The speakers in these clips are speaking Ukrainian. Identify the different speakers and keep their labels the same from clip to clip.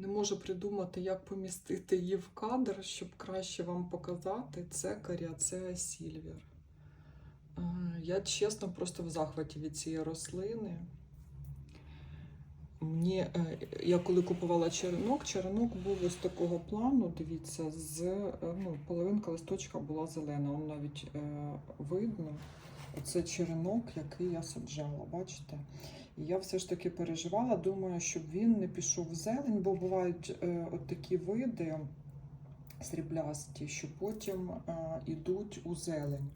Speaker 1: Не можу придумати, як помістити її в кадр, щоб краще вам показати. Це каріацеа сільвер. Е, Я чесно просто в захваті від цієї рослини. Мені, е, я коли купувала черенок, черенок був ось такого плану, дивіться, з е, ну, половинка листочка була зелена, он навіть е, видно. Оце черенок, який я саджала, бачите? І я все ж таки переживала, думаю, щоб він не пішов в зелень, бо бувають е, от такі види сріблясті, що потім е, йдуть у зелень.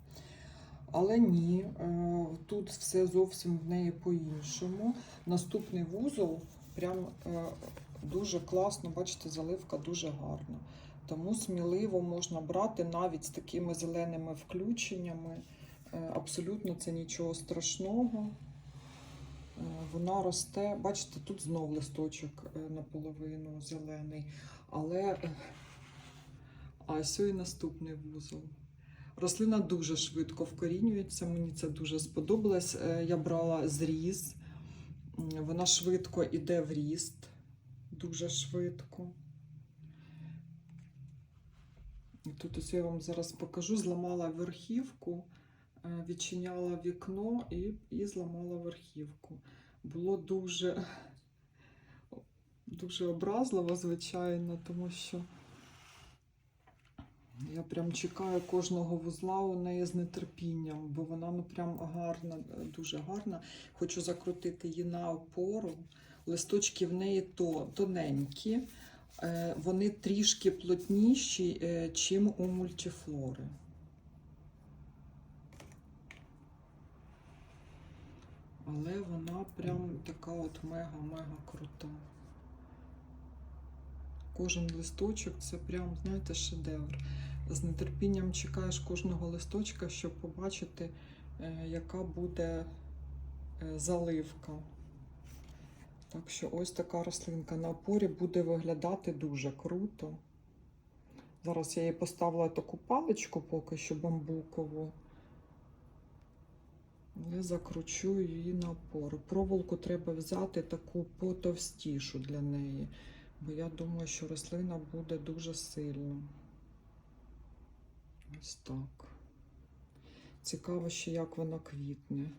Speaker 1: Але ні, е, тут все зовсім в неї по-іншому. Наступний вузол прям е, дуже класно, бачите, заливка дуже гарна. Тому сміливо можна брати навіть з такими зеленими включеннями. Е, Абсолютно це нічого страшного. Е, Вона росте, бачите, тут знов листочок е, наполовину зелений, але а ось і наступний вузол. Рослина дуже швидко вкорінюється, мені це дуже сподобалось. Я брала зріз, вона швидко йде в ріст, дуже швидко. І тут ось я вам зараз покажу, зламала верхівку, відчиняла вікно і, і зламала верхівку. Було дуже, дуже образливо, звичайно, тому що я прям чекаю кожного вузла у неї з нетерпінням, бо вона ну прям гарна, е, дуже гарна. Хочу закрутити її на опору. Листочки в неї то, тоненькі, е, вони трішки плотніші, е, чим у мультифлори. Але вона прям така от мега-мега крута. Кожен листочок це прям, знаєте, шедевр. З нетерпінням чекаєш кожного листочка, щоб побачити, е, яка буде е, заливка. Так що ось така рослинка на опорі буде виглядати дуже круто. Зараз я їй поставила таку паличку поки що бамбукову. Але закручу її на опору. Проволоку треба взяти таку потовстішу для неї, бо я думаю, що рослина буде дуже сильна. Ось так. Цікаво ще, як вона квітне.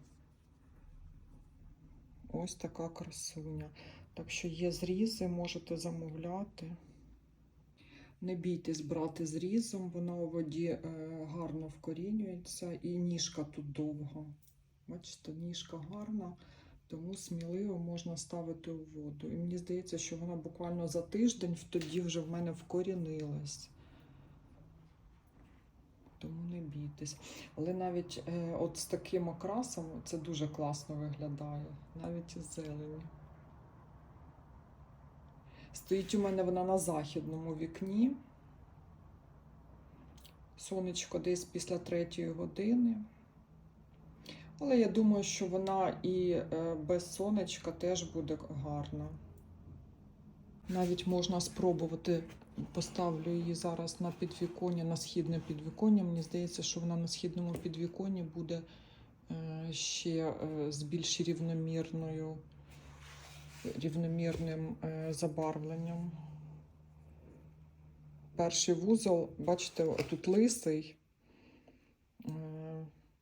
Speaker 1: Ось така красуня. Так що є зрізи, можете замовляти. Не бійтесь брати зрізом, вона у воді е, гарно вкорінюється і ніжка тут довга. Бачите, ніжка гарна, тому сміливо можна ставити у воду. І мені здається, що вона буквально за тиждень тоді вже в мене вкорінилась. Тому не бійтесь. Але навіть е, от з таким окрасом це дуже класно виглядає, навіть із зеленю. Стоїть у мене вона на західному вікні. Сонечко десь після третьої години. Але я думаю, що вона і е, без сонечка теж буде гарна. Навіть можна спробувати. Поставлю її зараз на підвіконня, на східне підвіконня. Мені здається, що вона на східному підвіконні буде е, ще е, з більш рівномірною, рівномірним забарвленням. Перший вузол, бачите, тут лисий.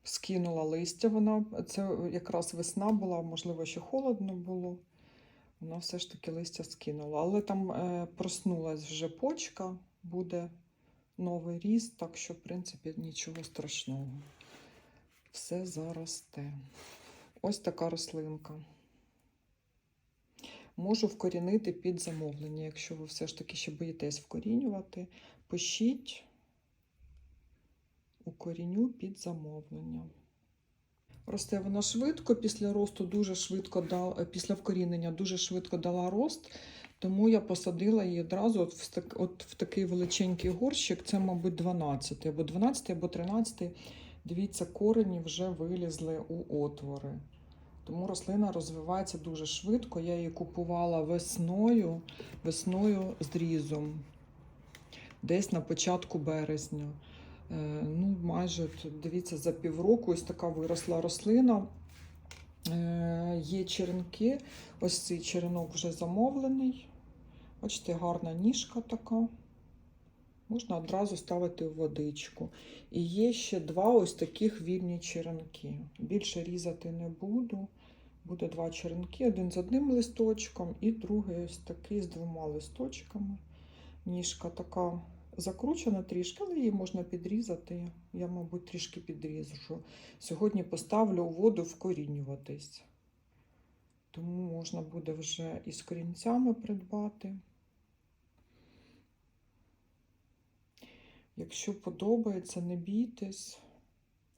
Speaker 1: Скинула листя. Вона це якраз весна була, можливо, ще холодно було. Вона все ж таки листя скинула. Але там е, проснулась вже почка, буде новий ріст, так що, в принципі, нічого страшного. Все заросте. Ось така рослинка. Можу вкорінити під замовлення. Якщо ви все ж таки ще боїтесь вкорінювати, пишіть укоріню під замовлення. Росте вона швидко, після росту дуже швидко дала, після вкорінення дуже швидко дала рост, тому я посадила її одразу от в, так- от в такий величенький горщик, це, мабуть, 12 або 12, або 13. Дивіться, корені вже вилізли у отвори. Тому рослина розвивається дуже швидко. Я її купувала весною, весною з різом, десь на початку березня. Е, Ну, майже дивіться, за півроку ось така виросла рослина. Е, Є черенки. Ось цей черенок вже замовлений. Бачите, гарна ніжка така. Можна одразу ставити в водичку. І є ще два ось таких вільні черенки. Більше різати не буду. Буде два черенки, один з одним листочком і другий ось такий з двома листочками. Ніжка така закручена трішки, але її можна підрізати. Я, мабуть, трішки підріжу. Сьогодні поставлю у воду вкорінюватись. Тому можна буде вже із корінцями придбати. Якщо подобається, не бійтесь.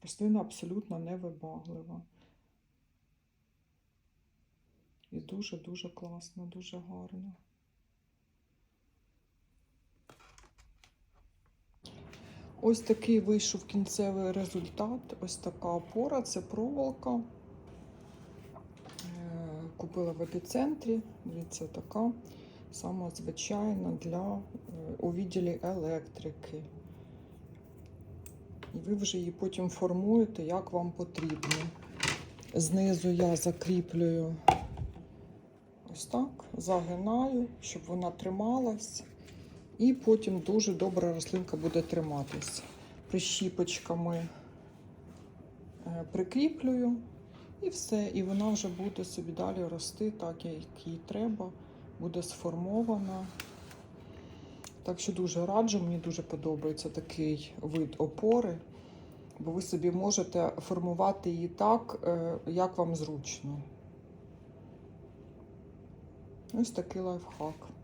Speaker 1: Рослина абсолютно невибаглива. І дуже-дуже класно, дуже гарно. Ось такий вийшов кінцевий результат. Ось така опора, це проволока. Е, Купила в епіцентрі. Дивіться, така сама звичайна для е, у відділі електрики. І ви вже її потім формуєте, як вам потрібно. Знизу я закріплюю ось так, загинаю, щоб вона трималась. І потім дуже добре рослинка буде триматись. Прищіпочками е, прикріплюю і все. І вона вже буде собі далі рости так, як їй треба, буде сформована. Так що дуже раджу, мені дуже подобається такий вид опори, бо ви собі можете формувати її так, е, як вам зручно. Ось такий лайфхак.